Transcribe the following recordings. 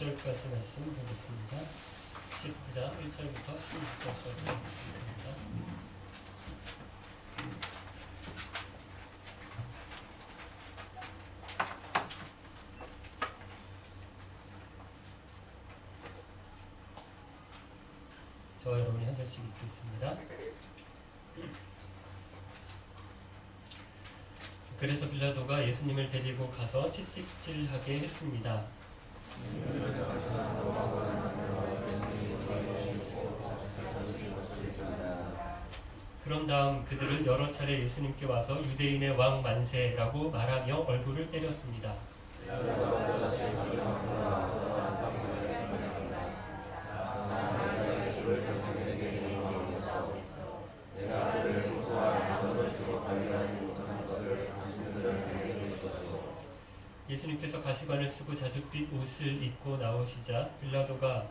16절까지 말씀 보겠습니다. 19장 1절부터 16절까지 말씀입니다. 저와 여러분이 한 절씩 읽겠습니다. 그래서 빌라도가 예수님을 데리고 가서 채찍질하게 했습니다. 그런 다음 그들은 여러 차례 예수님께 와서 유대인의 왕 만세라고 말하며 얼굴을 때렸습니다. 예수님께서 가시관을 쓰고 자줏빛 옷을 입고 나오시자 빌라도가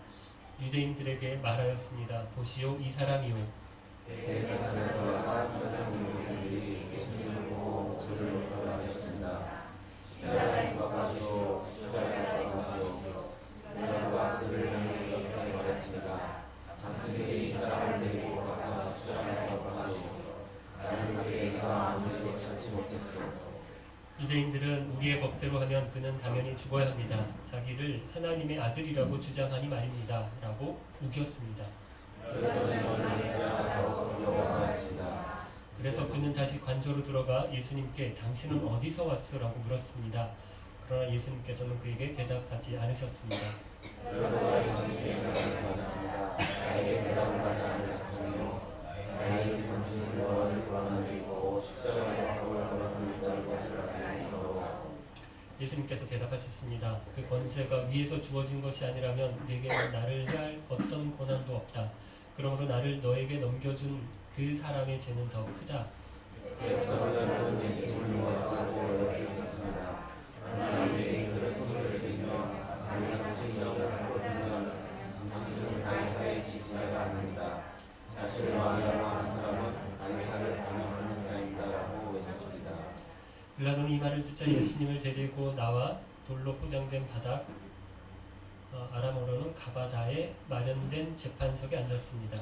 유대인들에게 말하였습니다. 보시오 이 사람이 요 유대인들은 우리의 법대로 하면 그는 당연히 죽어야 합니다. 자기를 하나님의 아들이라고 주장하니 말입니다. 라고 우겼습니다. 그래서 그는 다시 관저로 들어가 예수님께 당신은 어디서 왔어? 라고 물었습니다. 그러나 예수님께서는 그에게 대답하지 않으셨습니다. 예수님께서 대답하셨습니다. 그 권세가 위에서 주어진 것이 아니라면 내게는 나를 해할 어떤 고난도 없다. 그러므로 나를 너에게 넘겨준 그 사람의 죄는 더 크다. 빌라도는 이 말을 듣자 예수님을 데리고 나와 돌로 포장된 바닥 어, 아람어로는 가바다에 마련된 재판석에 앉았습니다.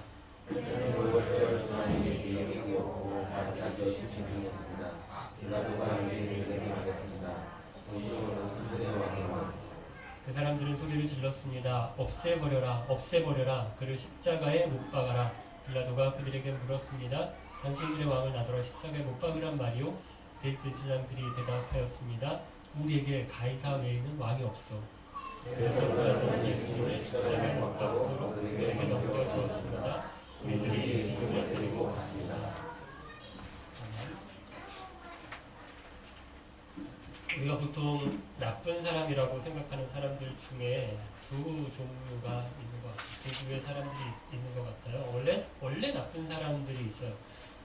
그 사람들은 소리를 질렀습니다. 없애버려라, 없애버려라. 그를 십자가에 못 박아라. 빌라도가 그들에게 물었습니다. 당신들의 왕을 나더러 십자가에 못 박으란 말이요? 대제사장들이 대답하였습니다. 우리에게 가이사 외에는 왕이 없어. 그래서 빌라도는 예수님을 십자가에 못 박도록 그들에게 넘겨주었습니다. 우리들이 예수님을 데리고 갔습니다. 우리가 보통 나쁜 사람이라고 생각하는 사람들 중에 두 종류가 있는 것 같아요. 두 부의 사람들이 있- 있는 것 같아요. 원래 원래 나쁜 사람들이 있어요.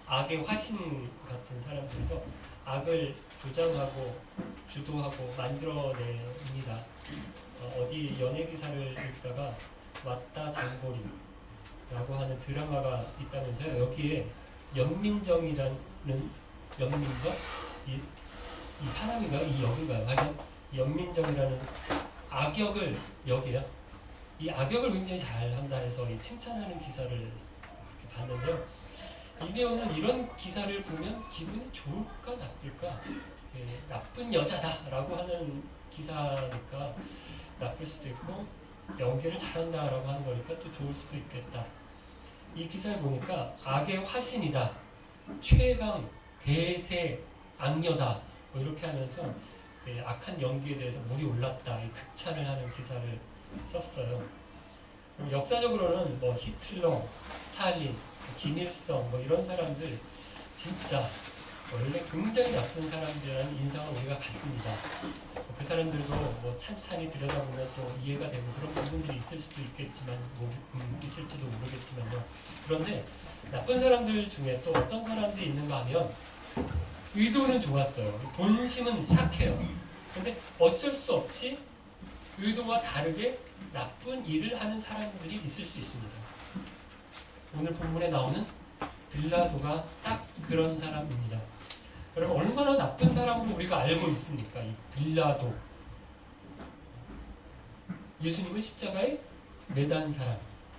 악의 화신 같은 사람들에서 악을 조장하고 주도하고 만들어냅니다. 어, 디 연예 기사를 읽다가 왔다 장보리라고 하는 드라마가 있다면서요. 여기에 연민정이라는 연민정 이, 이 사람인가요? 이 역인가요? 하여간 연민정이라는 악역을 역이에요. 이 악역을 굉장히 잘한다 해서 이 칭찬하는 기사를 봤는데요. 이 배우는 이런 기사를 보면 기분이 좋을까 나쁠까? 예, 나쁜 여자다라고 하는 기사니까 나쁠 수도 있고 연기를 잘한다라고 하는 거니까 또 좋을 수도 있겠다. 이 기사를 보니까 악의 화신이다, 최강 대세 악녀다 뭐 이렇게 하면서 그 악한 연기에 대해서 물이 올랐다 이 극찬을 하는 기사를 썼어요. 역사적으로는 뭐 히틀러, 스탈린, 김일성 뭐 이런 사람들 진짜 원래 굉장히 나쁜 사람들이라는 인상을 우리가 갖습니다. 그 사람들도 뭐 찬찬히 들여다보면 또 이해가 되고 그런 부분들이 있을 수도 있겠지만 뭐 음, 있을지도 모르겠지만요. 그런데 나쁜 사람들 중에 또 어떤 사람들이 있는가 하면 의도는 좋았어요. 본심은 착해요. 근데 어쩔 수 없이 의도와 다르게 나쁜 일을 하는 사람들이 있을 수 있습니다. 오늘 본문에 나오는 빌라도가 딱 그런 사람입니다. 여러분 얼마나 나쁜 사람으로 우리가 알고 있습니까? 이 빌라도 예수님은 십자가에 매단 사람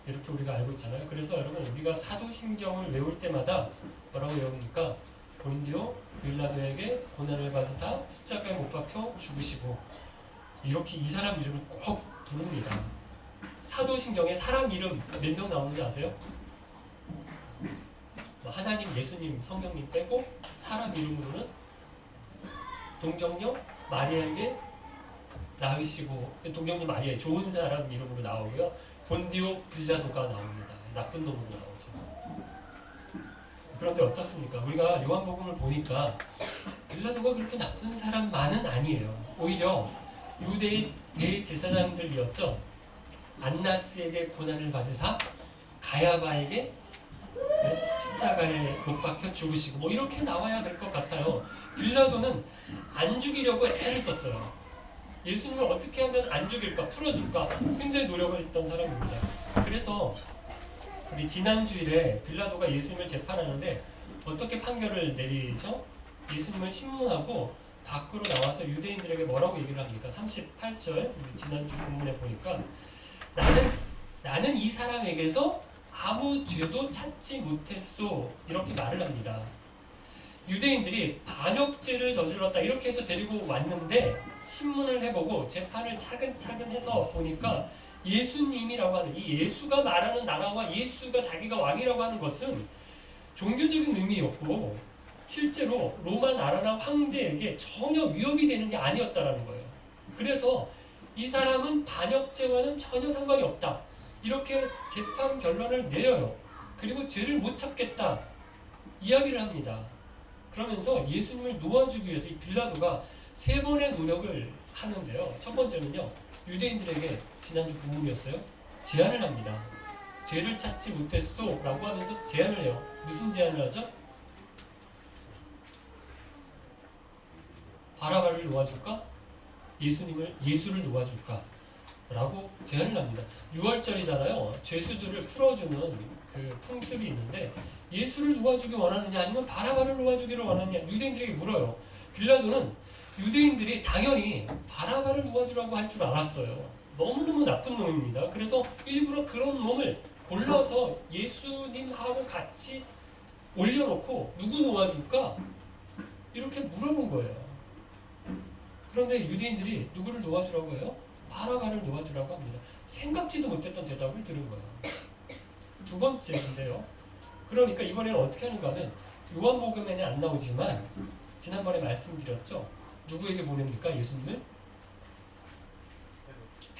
이렇게 우리가 알고 있잖아요. 그래서 여러분 우리가 사도신경을 외울 때마다 뭐라고 외웁니까? 본디오 빌라도에게 고난을 받으사 십자가에 못 박혀 죽으시고 이렇게 이 사람 이름을 꼭 부릅니다. 사도신경에 사람 이름 몇 명 나오는지 아세요? 뭐 하나님, 예수님, 성령님 빼고 사람 이름으로는 동정녀 마리아에게 낳으시고 동정녀 마리아 좋은 사람 이름으로 나오고요. 본디오 빌라도가 나옵니다. 나쁜 놈으로 나오죠. 그런데 어떻습니까? 우리가 요한복음을 보니까 빌라도가 그렇게 나쁜 사람만은 아니에요. 오히려 유대의 대제사장들이었죠. 안나스에게 고난을 받으사 가야바에게 네, 십자가에 못 박혀 죽으시고 뭐 이렇게 나와야 될 것 같아요. 빌라도는 안 죽이려고 애를 썼어요. 예수님을 어떻게 하면 안 죽일까 풀어줄까 굉장히 노력을 했던 사람입니다. 그래서 우리 지난 주일에 빌라도가 예수님을 재판하는데 어떻게 판결을 내리죠? 예수님을 신문하고 밖으로 나와서 유대인들에게 뭐라고 얘기를 합니까? 38절 우리 지난주 본문에 보니까 나는 나는 이 사람에게서 아무 죄도 찾지 못했소 이렇게 말을 합니다. 유대인들이 반역죄를 저질렀다 이렇게 해서 데리고 왔는데 신문을 해보고 재판을 차근차근 해서 보니까 예수님이라고 하는 이 예수가 말하는 나라와 예수가 자기가 왕이라고 하는 것은 종교적인 의미였고 실제로 로마 나라나 황제에게 전혀 위협이 되는 게 아니었다라는 거예요. 그래서 이 사람은 반역죄와는 전혀 상관이 없다. 이렇게 재판 결론을 내려요. 그리고 죄를 못 찾겠다. 이야기를 합니다. 그러면서 예수님을 놓아주기 위해서 이 빌라도가 세 번의 노력을 하는데요. 첫 번째는요. 유대인들에게 지난주 부문이었어요. 제안을 합니다. 죄를 찾지 못했소 라고 하면서 제안을 해요. 무슨 제안을 하죠? 바라바를 놓아줄까? 예수님을 예수를 놓아줄까? 라고 제안을 합니다. 6월절이잖아요. 죄수들을 풀어주는 그 풍습이 있는데 예수를 놓아주기 원하느냐 아니면 바라바를 놓아주기를 원하느냐 유대인들에게 물어요. 빌라도는 유대인들이 당연히 바라바를 놓아주라고 할 줄 알았어요. 너무너무 나쁜 놈입니다. 그래서 일부러 그런 놈을 골라서 예수님하고 같이 올려놓고 누구 놓아줄까? 이렇게 물어본 거예요. 그런데 유대인들이 누구를 놓아주라고 해요? 바라바를 놓아주라고 합니다. 생각지도 못했던 대답을 들은 거예요. 두 번째인데요. 그러니까 이번에는 어떻게 하는가 하면 요한복음에는 안 나오지만 지난번에 말씀드렸죠. 누구에게 보냅니까? 예수님을?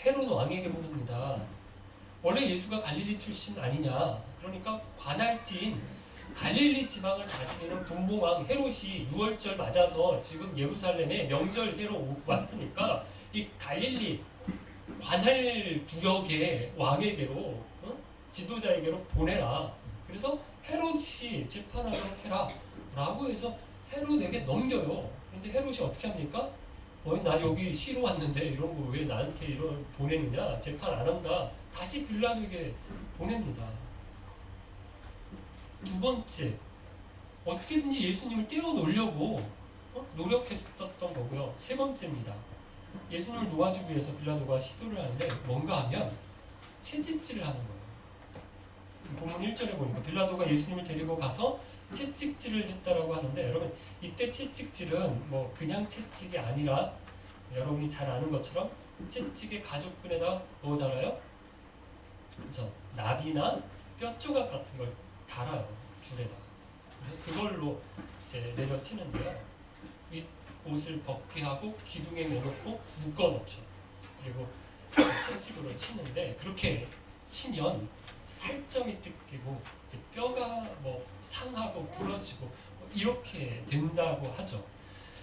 헤롯 왕에게 보냅니다. 원래 예수가 갈릴리 출신 아니냐. 그러니까 관할지인 갈릴리 지방을 다스리는 분봉왕 헤롯이 6월절 맞아서 지금 예루살렘에 명절 새로 왔으니까 이 갈릴리 관할 구역의 왕에게로 어? 지도자에게로 보내라. 그래서 헤롯이 재판하도록 해라. 라고 해서 헤롯에게 넘겨요. 근데 헤롯이 어떻게 합니까? 어, 나 여기 시로 왔는데 이런 거 왜 나한테 이런 보내느냐? 재판 안 한다. 다시 빌라도에게 보냅니다. 두 번째, 어떻게든지 예수님을 떼어놓으려고 어? 노력했었던 거고요. 세 번째입니다. 예수님을 놓아주기 위해서 빌라도가 시도를 하는데 뭔가 하면 채찍질을 하는 거예요. 본문 1절에 보니까 빌라도가 예수님을 데리고 가서 채찍질을 했다라고 하는데 여러분 이때 채찍질은 뭐 그냥 채찍이 아니라 여러분이 잘 아는 것처럼 채찍의 가죽끈에다 뭐 달아요? 그렇죠. 나비나 뼈 조각 같은 걸 달아요 줄에다. 그걸로 이제 내려치는데요. 윗 옷을 벗게 하고 기둥에 매놓고 묶어 놓죠. 그리고 채찍으로 치는데 그렇게 치면 살점이 뜯기고 뼈가 뭐 상하고 부러지고 뭐 이렇게 된다고 하죠.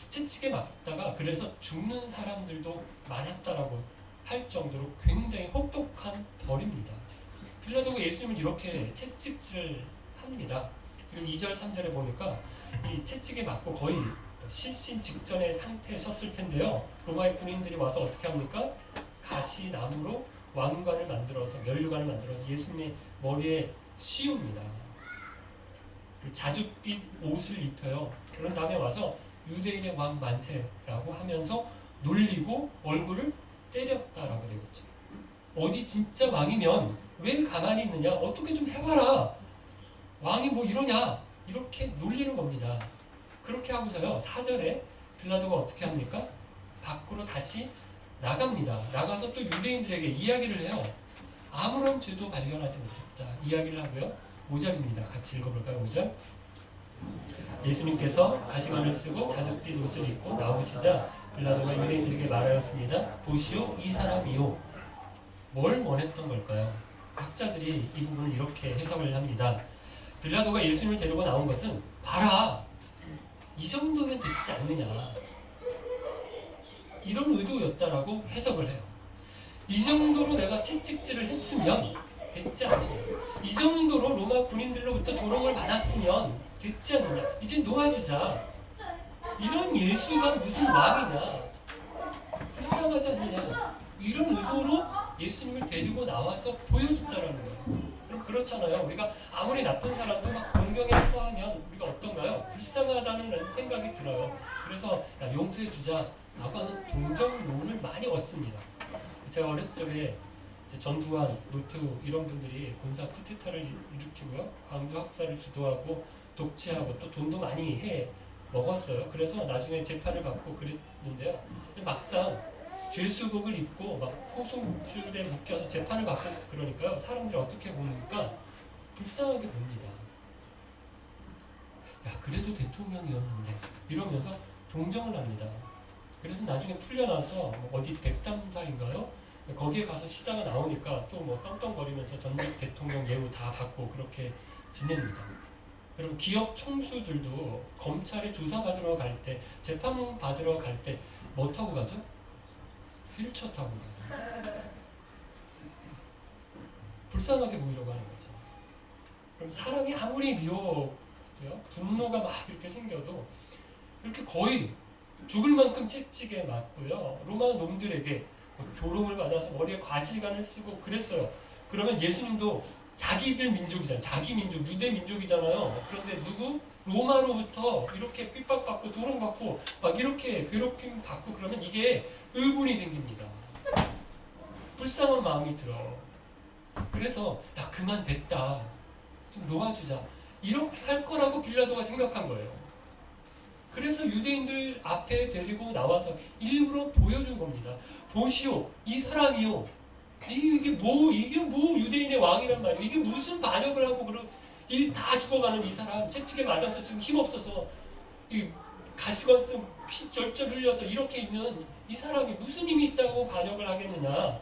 채찍에 맞다가 그래서 죽는 사람들도 많았다라고 할 정도로 굉장히 혹독한 벌입니다. 빌라도가 예수님을 이렇게 채찍질을 합니다. 그리고 2절 3절에 보니까 이 채찍에 맞고 거의 실신 직전의 상태에 섰을 텐데요. 로마의 군인들이 와서 어떻게 합니까? 가시나무로 왕관을 만들어서 면류관을 만들어서 예수님의 머리에 씌웁니다. 자줏빛 옷을 입혀요. 그런 다음에 와서 유대인의 왕 만세라고 하면서 놀리고 얼굴을 때렸다라고 되겠죠. 어디 진짜 왕이면 왜 가만히 있느냐? 어떻게 좀 해봐라. 왕이 뭐 이러냐? 이렇게 놀리는 겁니다. 그렇게 하고서요. 사절에 빌라도가 어떻게 합니까? 밖으로 다시 나갑니다. 나가서 또 유대인들에게 이야기를 해요. 아무런 죄도 발견하지 못했다. 이야기를 하고요. 5절입니다. 같이 읽어볼까요? 5절. 예수님께서 가시관을 쓰고 자줏빛 옷을 입고 나오시자 빌라도가 유대인들에게 말하였습니다. 보시오 이 사람이요. 뭘 원했던 걸까요? 학자들이 이 부분을 이렇게 해석을 합니다. 빌라도가 예수님을 데리고 나온 것은 봐라 이 정도면 됐지 않느냐 이런 의도였다라고 해석을 해요. 이 정도로 내가 채찍질을 했으면 됐지 않느냐 이 정도로 로마 군인들로부터 조롱을 받았으면 됐지 않느냐 이제 놓아주자 이런 예수가 무슨 왕이냐 불쌍하지 않느냐 이런 의도로 예수님을 데리고 나와서 보여줬다라는 거예요. 그렇잖아요. 우리가 아무리 나쁜 사람도 막 공경에 처하면 우리가 어떤가요? 불쌍하다는 생각이 들어요. 그래서 야, 용서해 주자라고 하는 동정론을 많이 얻습니다. 제가 어렸을 적에 전두환, 노태우 이런 분들이 군사 쿠데타를 일으키고요. 광주 학살을 주도하고 독재하고 또 돈도 많이 해 먹었어요. 그래서 나중에 재판을 받고 그랬는데요. 막상 죄수복을 입고 막 호송줄에 묶여서 재판을 받고 그러니까요. 사람들이 어떻게 보니까 불쌍하게 봅니다. 대통령이었는데 이러면서 동정을 합니다. 그래서 나중에 풀려나서 뭐 어디 백담사인가요? 거기에 가서 시다가 나오니까 또 뭐 떵떵거리면서 전직 대통령 예우 다 받고 그렇게 지냅니다. 여러분 기업 총수들도 검찰에 조사 받으러 갈 때 재판 받으러 갈 때 뭐 타고 가죠? 휠체어 타고 가요. 불쌍하게 보이려고 하는 거죠. 그럼 사람이 아무리 미워 도요, 분노가 막 이렇게 생겨도 이렇게 거의 죽을 만큼 채찍에 맞고요. 로마 놈들에게 뭐 조롱을 받아서 머리에 과실간을 쓰고 그랬어요. 그러면 예수님도 자기들 민족이잖아요. 자기 민족, 유대 민족이잖아요. 그런데 누구? 로마로부터 이렇게 핍박받고 조롱받고 막 이렇게 괴롭힘 받고 그러면 이게 의문이 생깁니다. 불쌍한 마음이 들어. 그래서 야 그만 됐다. 좀 놓아주자. 이렇게 할 거라고 빌라도가 생각한 거예요. 그래서 유대인들 앞에 데리고 나와서 일부러 보여준 겁니다. 보시오, 이 사람이요. 이- 이게 뭐, 이게 뭐 유대인의 왕이란 말이에요. 이게 무슨 반역을 하고 그런 일다 죽어가는 이 사람 채찍에 맞아서 지금 힘없어서 이 가시관 쓴피 절절 흘려서 이렇게 있는 이 사람이 무슨 힘이 있다고 반역을 하겠느냐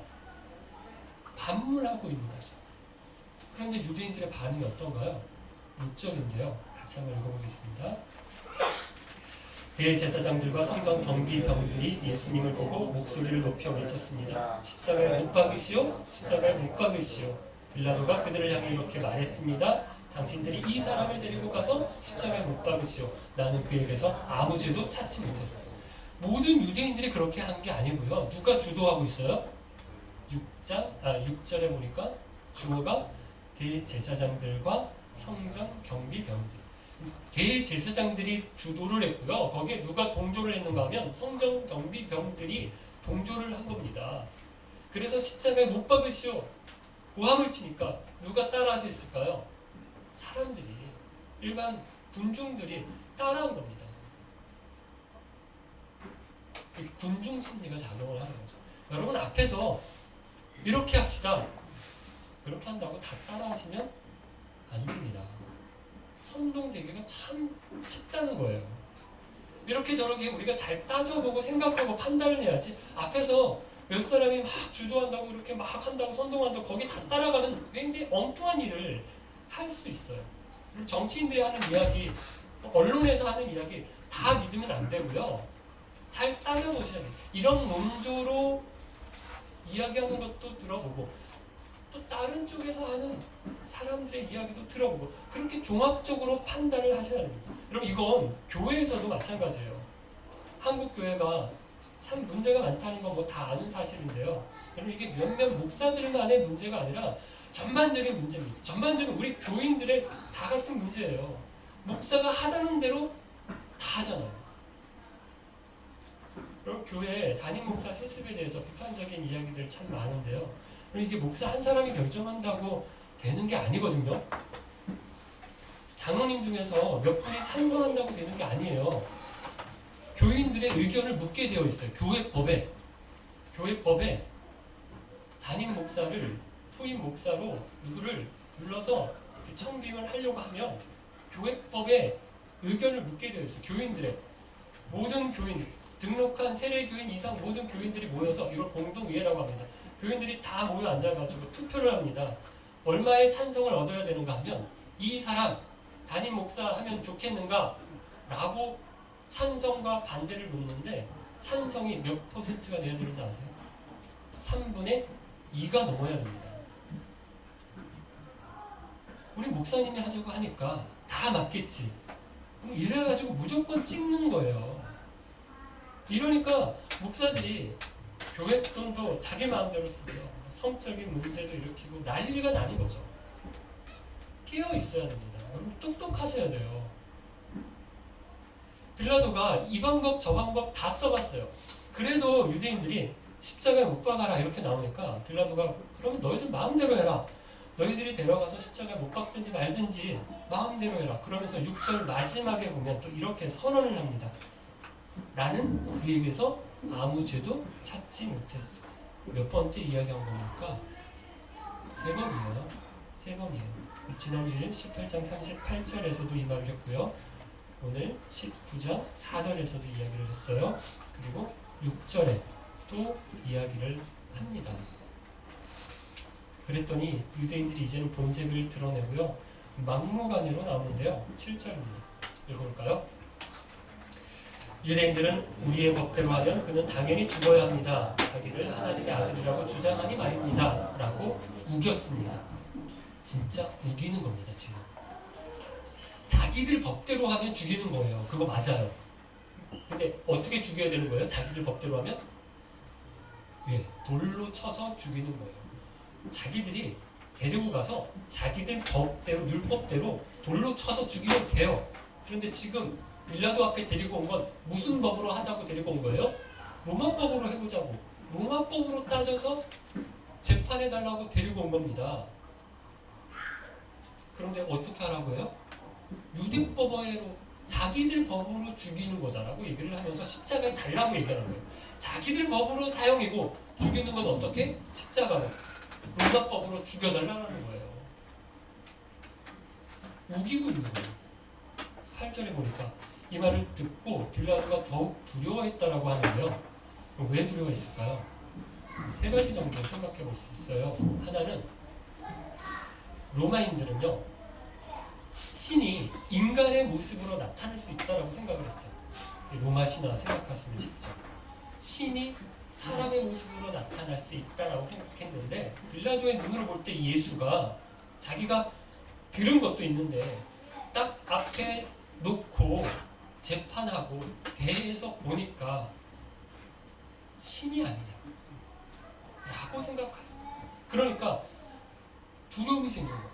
반문하고 있는 거죠. 그런데 유대인들의 반응이 어떤가요? 6절인데요. 같이 한번 읽어보겠습니다. 대제사장들과 성전 경비병들이 예수님을 보고 목소리를 높여 외쳤습니다. 십자가에 못 박으시오, 십자가에 못 박으시오. 빌라도가 그들을 향해 이렇게 말했습니다. 당신들이 이 사람을 데리고 가서 십자가에 못 박으시오. 나는 그에게서 아무 죄도 찾지 못했어. 모든 유대인들이 그렇게 한 게 아니고요. 누가 주도하고 있어요? 6장, 아 6절에 보니까 주어가 대제사장들과 성전 경비병들. 대제사장들이 주도를 했고요. 거기에 누가 동조를 했는가 하면 성전 경비 병들이 동조를 한 겁니다. 그래서 십자가에 못 박으시오. 고함을 치니까 누가 따라서 했을까요? 사람들이 일반 군중들이 따라한 겁니다. 그 군중 심리가 작용을 하는 거죠. 여러분 앞에서 이렇게 합시다. 그렇게 한다고 다 따라하시면 안 됩니다. 선동되기가 참 쉽다는 거예요. 이렇게 저렇게 우리가 잘 따져보고 생각하고 판단을 해야지 앞에서 몇 사람이 막 주도한다고 이렇게 막 한다고 선동한다고 거기 다 따라가면 굉장히 엉뚱한 일을 할 수 있어요. 정치인들이 하는 이야기, 언론에서 하는 이야기 다 믿으면 안 되고요. 잘 따져보셔야 돼요. 이런 논조로 이야기하는 것도 들어보고 또 다른 쪽에서 하는 사람들의 이야기도 들어보고 그렇게 종합적으로 판단을 하셔야 됩니다. 여러분 이건 교회에서도 마찬가지예요. 한국 교회가 참 문제가 많다는 건 뭐 다 아는 사실인데요. 여러분 이게 몇몇 목사들만의 문제가 아니라 전반적인 문제입니다. 전반적인 우리 교인들의 다 같은 문제예요. 목사가 하자는 대로 다 하잖아요. 그럼 교회 담임 목사 세습에 대해서 비판적인 이야기들 참 많은데요. 이게 목사 한 사람이 결정한다고 되는 게 아니거든요. 장로님 중에서 몇 분이 찬성한다고 되는 게 아니에요. 교인들의 의견을 묻게 되어 있어요. 교회법에. 교회법에 담임 목사를 후임 목사로 누구를 불러서 청빙을 하려고 하면 교회법에 의견을 묻게 되어 있어요. 교인들의 모든 교인 등록한 세례 교인 이상 모든 교인들이 모여서 이걸 공동의회라고 합니다. 교인들이 다 모여 앉아가지고 투표를 합니다. 얼마의 찬성을 얻어야 되는가 하면 이 사람 담임 목사 하면 좋겠는가 라고 찬성과 반대를 묻는데 찬성이 몇 퍼센트가 돼야 되는지 아세요? 3분의 2가 넘어야 됩니다. 우리 목사님이 하자고 하니까 다 맞겠지. 그럼 이래가지고 무조건 찍는 거예요. 이러니까 목사들이 교회 돈도 자기 마음대로 쓰고요. 성적인 문제도 일으키고 난리가 나는 거죠. 깨어 있어야 됩니다. 여러분 똑똑하셔야 돼요. 빌라도가 이 방법 저 방법 다 써봤어요. 그래도 유대인들이 십자가에 못 박아라 이렇게 나오니까 빌라도가 그러면 너희들 마음대로 해라. 너희들이 데려가서 십자가에 못 박든지 말든지 마음대로 해라. 그러면서 6절 마지막에 보면 또 이렇게 선언을 합니다. 나는 그에게서 아무 죄도 찾지 못했어. 몇 번째 이야기한 겁니까? 세 번이에요. 세 번이에요. 지난주에 18장 38절에서도 이 말을 했고요. 오늘 19장 4절에서도 이야기를 했어요. 그리고 6절에 또 이야기를 합니다. 그랬더니 유대인들이 이제는 본색을 드러내고요. 막무가내로 나오는데요. 7절입니다. 읽어볼까요? 유대인들은 우리의 법대로 하면 그는 당연히 죽어야 합니다. 자기를 하나님의 아들이라고 주장하니 말입니다. 라고 우겼습니다. 진짜 우기는 겁니다, 지금. 자기들 법대로 하면 죽이는 거예요. 그거 맞아요. 근데 어떻게 죽여야 되는 거예요? 자기들 법대로 하면? 예, 돌로 쳐서 죽이는 거예요. 자기들이 데리고 가서 자기들 법대로, 율법대로 돌로 쳐서 죽이면 돼요. 그런데 지금 빌라도 앞에 데리고 온 건 무슨 법으로 하자고 데리고 온 거예요? 로마법으로 해보자고. 로마법으로 따져서 재판해달라고 데리고 온 겁니다. 그런데 어떻게 하라고요? 유대법으로 자기들 법으로 죽이는 거다라고 얘기를 하면서 십자가에 달라고 얘기하는 거예요. 자기들 법으로 사용이고 죽이는 건 어떻게? 십자가로. 로마법으로 죽여달라는 거예요. 우기고 있는 거예요. 8절에 보니까 이 말을 듣고 빌라도가 더욱 두려워했다라고 하는데요. 왜 두려워했을까요? 세 가지 정도 생각해 볼 수 있어요. 하나는 로마인들은요 신이 인간의 모습으로 나타날 수 있다라고 생각을 했어요. 로마 신화 생각하시면 쉽죠. 신이 사람의 모습으로 나타날 수 있다라고 생각했는데 빌라도의 눈으로 볼 때 예수가 자기가 들은 것도 있는데 딱 앞에 놓고 재판하고 대해서 보니까 신이 아니냐 라고 생각해요. 그러니까 두려움이 생긴 거예요.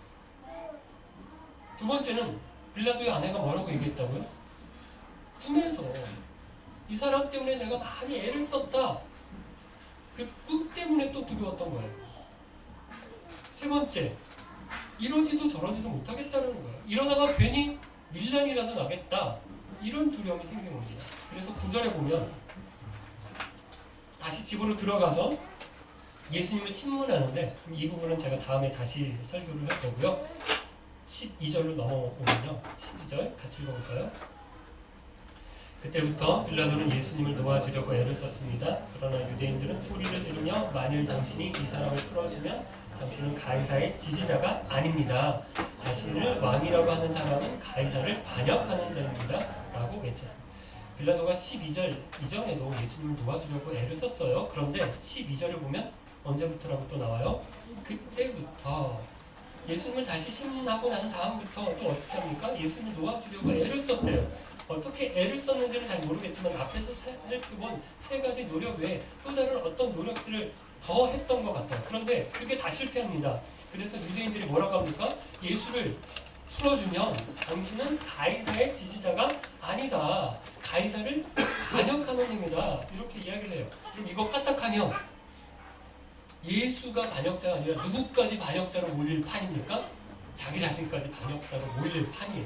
두 번째는 빌라도의 아내가 뭐라고 얘기했다고요? 꿈에서 이 사람 때문에 내가 많이 애를 썼다. 그 꿈 때문에 또 두려웠던 거예요. 세 번째, 이러지도 저러지도 못하겠다는 거예요. 이러다가 괜히 밀란이라도 나겠다. 이런 두려움이 생긴 겁니다. 그래서 구절에 보면 다시 집으로 들어가서 예수님을 신문하는데 이 부분은 제가 다음에 다시 설교를 할 거고요. 12절로 넘어오면요. 12절 같이 읽어볼까요? 그때부터 빌라도는 예수님을 도와주려고 애를 썼습니다. 그러나 유대인들은 소리를 지르며 만일 당신이 이 사람을 풀어주면 당신은 가이사의 지지자가 아닙니다. 자신을 왕이라고 하는 사람은 가이사를 반역하는 자입니다. 라고 외쳤습니다. 빌라도가 12절 이전에도 예수님을 도와주려고 애를 썼어요. 그런데 12절을 보면 언제부터라고 또 나와요? 그때부터 예수님을 다시 신문하고 난 다음부터 또 어떻게 합니까? 예수님을 도와주려고 애를 썼대요. 어떻게 애를 썼는지는 잘 모르겠지만 앞에서 살펴본 세 가지 노력 외에 또 다른 어떤 노력들을 더 했던 것 같아요. 그런데 그게 다 실패합니다. 그래서 유대인들이 뭐라고 합니까? 예수를 풀어주면 당신은 가이사의 지지자가 아니다. 가이사를 반역하는 행위다. 이렇게 이야기를 해요. 그럼 이거 까딱하면 예수가 반역자가 아니라 누구까지 반역자로 몰릴 판입니까? 자기 자신까지 반역자로 몰릴 판이에요.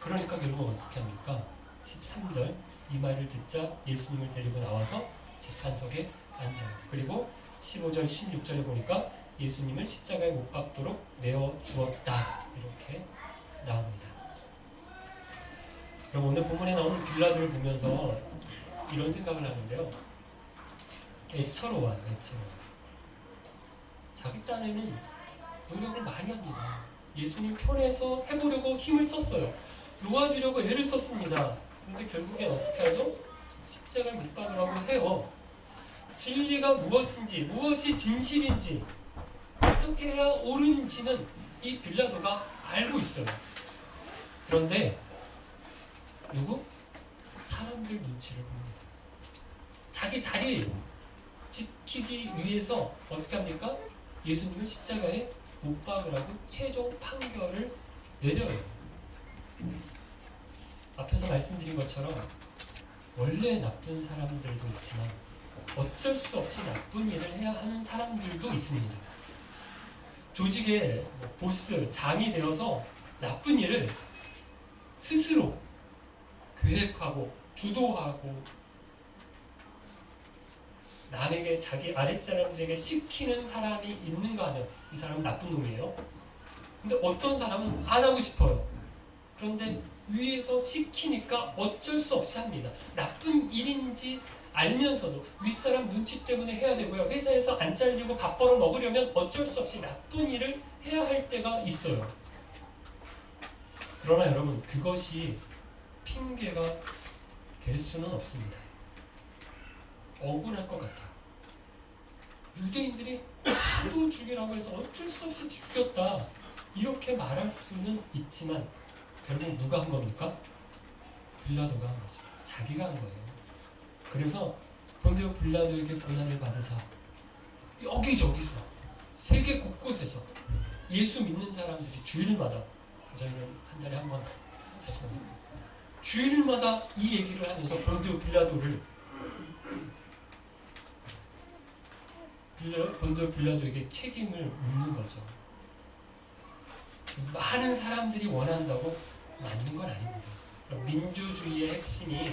그러니까 결국 어떻게 합니까? 13절 이 말을 듣자 예수님을 데리고 나와서 재판석에 앉아요. 그리고 15절 16절에 보니까 예수님을 십자가에 못 박도록 내어 주었다. 이렇게 나옵니다. 그럼 오늘 본문에 나오는 빌라도를 보면서 이런 생각을 하는데요. 애처로워요, 애처로워. 자기 딴에는 노력을 많이 합니다. 예수님 편에서 해보려고 힘을 썼어요. 놓아주려고 애를 썼습니다. 근데 결국엔 어떻게 하죠? 십자가에 못 박으라고 해요. 진리가 무엇인지, 무엇이 진실인지, 어떻게 해야 옳은지는 이 빌라도가 알고 있어요. 그런데 누구? 사람들 눈치를 봅니다. 자기 자리 지키기 위해서 어떻게 합니까? 예수님을 십자가에 못 박으라고 최종 판결을 내려요. 앞에서 말씀드린 것처럼 원래 나쁜 사람들도 있지만 어쩔 수 없이 나쁜 일을 해야 하는 사람들도 있습니다. 조직의 뭐 보스, 장이 되어서 나쁜 일을 스스로 계획하고 주도하고 남에게 자기 아랫사람들에게 시키는 사람이 있는가 하면 이 사람은 나쁜 놈이에요. 근데 어떤 사람은 안 하고 싶어요. 그런데 위에서 시키니까 어쩔 수 없이 합니다. 나쁜 일인지 알면서도 윗사람 눈치 때문에 해야 되고요. 회사에서 안 잘리고 밥 벌어 먹으려면 어쩔 수 없이 나쁜 일을 해야 할 때가 있어요. 그러나 여러분 그것이 핑계가 될 수는 없습니다. 억울할 것 같아. 유대인들이 하도 죽이라고 해서 어쩔 수 없이 죽였다. 이렇게 말할 수는 있지만 결국 누가 한 겁니까? 빌라도가 한 거죠. 자기가 한 거예요. 그래서 본디오 빌라도에게 고난을 받으사 여기저기서 세계 곳곳에서 예수 믿는 사람들이 주일마다 저희는 한 달에 한번 하시면 주일마다 이 얘기를 하면서 본디오 빌라도를 빌라, 본디오 빌라도에게 책임을 묻는 거죠. 많은 사람들이 원한다고 맞는 건 아닙니다. 민주주의의 핵심이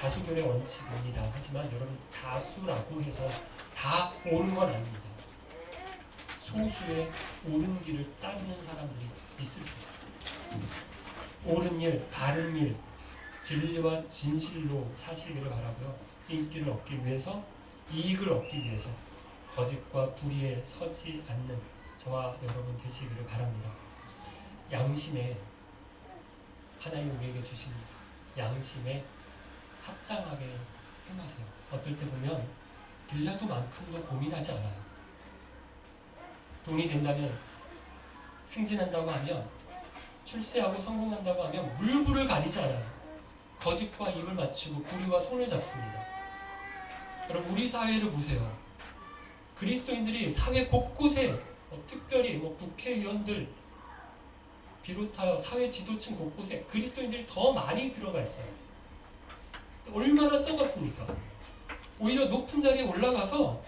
다수결의 원칙입니다. 하지만 여러분 다수라고 해서 다 옳은 건 아닙니다. 소수의 옳은 길을 따르는 사람들이 있을 수 있어요. 옳은 일, 바른 일, 진리와 진실로 사시기를 바라고요. 인기를 얻기 위해서, 이익을 얻기 위해서 거짓과 불의에 서지 않는 저와 여러분 되시기를 바랍니다. 양심에 하나님 우리에게 주신 양심에 합당하게 행하세요. 어떨 때 보면 빌라도만큼도 고민하지 않아요. 돈이 된다면 승진한다고 하면 출세하고 성공한다고 하면 물불을 가리지 않아요. 거짓과 입을 맞추고 불의와 손을 잡습니다. 여러분 우리 사회를 보세요. 그리스도인들이 사회 곳곳에 어, 특별히 뭐 국회의원들 비롯하여 사회 지도층 곳곳에 그리스도인들이 더 많이 들어가 있어요. 얼마나 썩었습니까? 오히려 높은 자리에 올라가서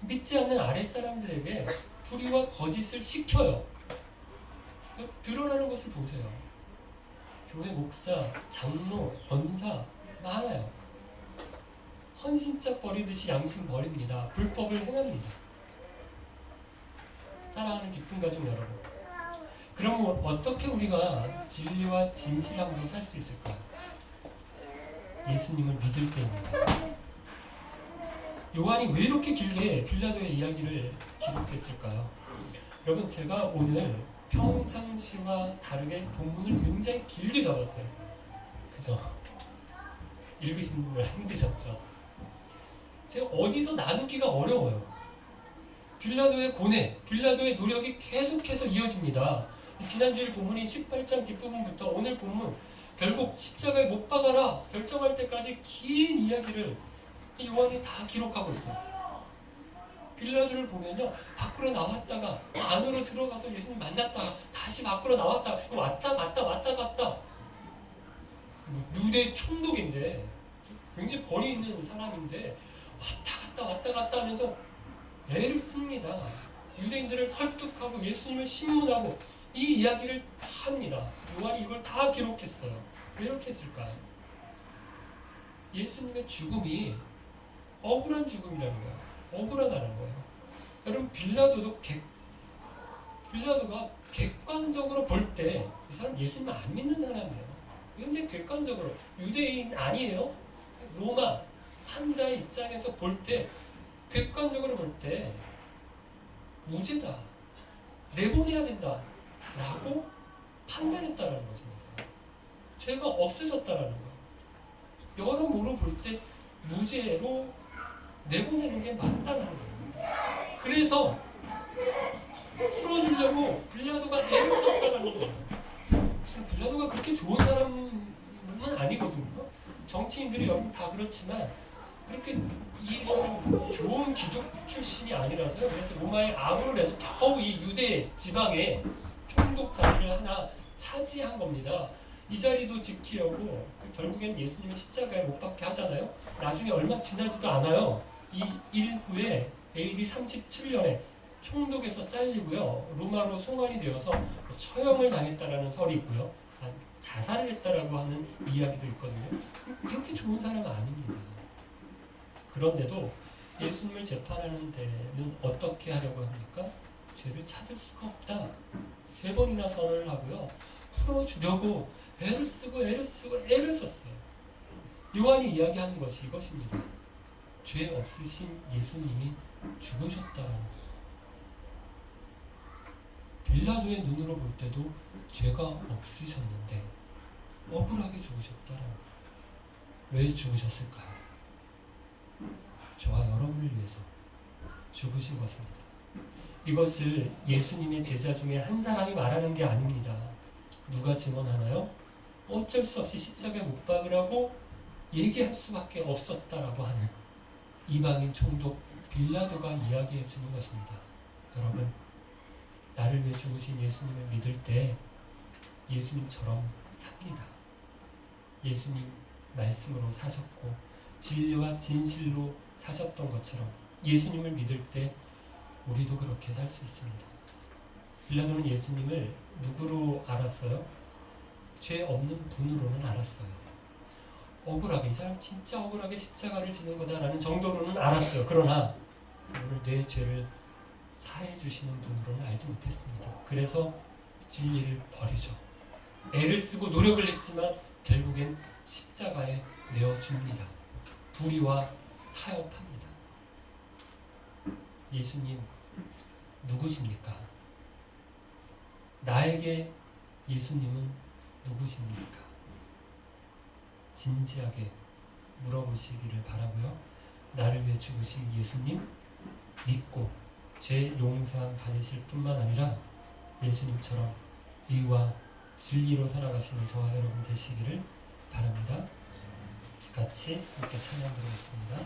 믿지 않는 아랫사람들에게 불의와 거짓을 시켜요. 드러나는 것을 보세요. 교회 목사, 장로, 권사 많아요. 헌신짝 버리듯이 양심 버립니다. 불법을 행합니다. 사랑하는 기쁜 가족 여러분. 그럼 어떻게 우리가 진리와 진실함으로 살 수 있을까? 예수님을 믿을 때입니다. 요한이 왜 이렇게 길게 빌라도의 이야기를 기록했을까요? 여러분 제가 오늘 평상시와 다르게 본문을 굉장히 길게 잡았어요. 그죠? 읽으시는 분 힘드셨죠? 제가 어디서 나누기가 어려워요. 빌라도의 고뇌, 빌라도의 노력이 계속해서 이어집니다. 지난주일 본문인 18장 뒷부분부터 오늘 본문 결국 십자가에 못 박아라 결정할 때까지 긴 이야기를 요한이 다 기록하고 있어요. 빌라도를 보면요 밖으로 나왔다가 안으로 들어가서 예수님 만났다가 다시 밖으로 나왔다가 왔다 갔다 왔다 갔다 뭐 누대 총독인데 굉장히 권위 있는 사람인데 왔다 갔다 왔다 갔다 하면서 애를 씁니다. 유대인들을 설득하고 예수님을 신문하고 이 이야기를 다 합니다. 요한이 이걸 다 기록했어요. 왜 이렇게 했을까요? 예수님의 죽음이 억울한 죽음이라는 거예요. 억울하다는 거예요. 여러분 빌라도도 객 빌라도가 객관적으로 볼 때 이 사람 예수님 안 믿는 사람이에요. 굉장히 객관적으로 유대인 아니에요. 로마 산자의 입장에서 볼 때 객관적으로 볼 때 무죄다. 내보내야 된다. 라고 판단했다라는 것입니다. 죄가 없으셨다라는 거예요. 여러모로 볼 때 무죄로 내보내는 게 맞다는 거예요. 그래서 풀어주려고 빌라도가 애를 썼다는 거예요. 빌라도가 그렇게 좋은 사람은 아니거든요. 정치인들이 여러분 다 그렇지만 그렇게 이 좋은 귀족 출신이 아니라서요. 그래서 로마의 암으로 내서 겨우 이 유대 지방에 총독 자리를 하나 차지한 겁니다. 이 자리도 지키려고 결국엔 예수님을 십자가에 못 박게 하잖아요. 나중에 얼마 지나지도 않아요. 이 일 후에 AD 37년에 총독에서 잘리고요. 로마로 송환이 되어서 처형을 당했다라는 설이 있고요. 아, 자살을 했다라고 하는 이야기도 있거든요. 그렇게 좋은 사람은 아닙니다. 그런데도 예수님을 재판하는 데는 어떻게 하려고 합니까? 죄를 찾을 수가 없다. 세 번이나 선언을 하고요. 풀어주려고 애를 쓰고 애를 쓰고 애를 썼어요. 요한이 이야기하는 것이 이것입니다. 죄 없으신 예수님이 죽으셨다라는 것. 빌라도의 눈으로 볼 때도 죄가 없으셨는데 억울하게 죽으셨다라는 것. 왜 죽으셨을까요? 저와 여러분을 위해서 죽으신 것입니다. 이것을 예수님의 제자 중에 한 사람이 말하는 게 아닙니다. 누가 증언하나요? 어쩔 수 없이 십자가에 못 박으라고 얘기할 수밖에 없었다라고 하는 이방인 총독 빌라도가 이야기해 주는 것입니다. 여러분, 나를 위해 죽으신 예수님을 믿을 때 예수님처럼 삽니다. 예수님 말씀으로 사셨고 진리와 진실로 사셨던 것처럼 예수님을 믿을 때 우리도 그렇게 살 수 있습니다. 빌라도는 예수님을 누구로 알았어요? 죄 없는 분으로는 알았어요. 억울하게 이 사람 진짜 억울하게 십자가를 지는 거다라는 정도로는 알았어요. 그러나 그분을 내 죄를 사해 주시는 분으로는 알지 못했습니다. 그래서 진리를 버리죠. 애를 쓰고 노력을 했지만 결국엔 십자가에 내어 줍니다. 불의와 타협합니다. 예수님 누구십니까? 나에게 예수님은 누구십니까? 진지하게 물어보시기를 바라고요. 나를 위해 죽으신 예수님 믿고 죄 용서함 받으실 뿐만 아니라 예수님처럼 의와 진리로 살아가시는 저와 여러분 되시기를 바랍니다. 같이 함께 찬양 드리겠습니다.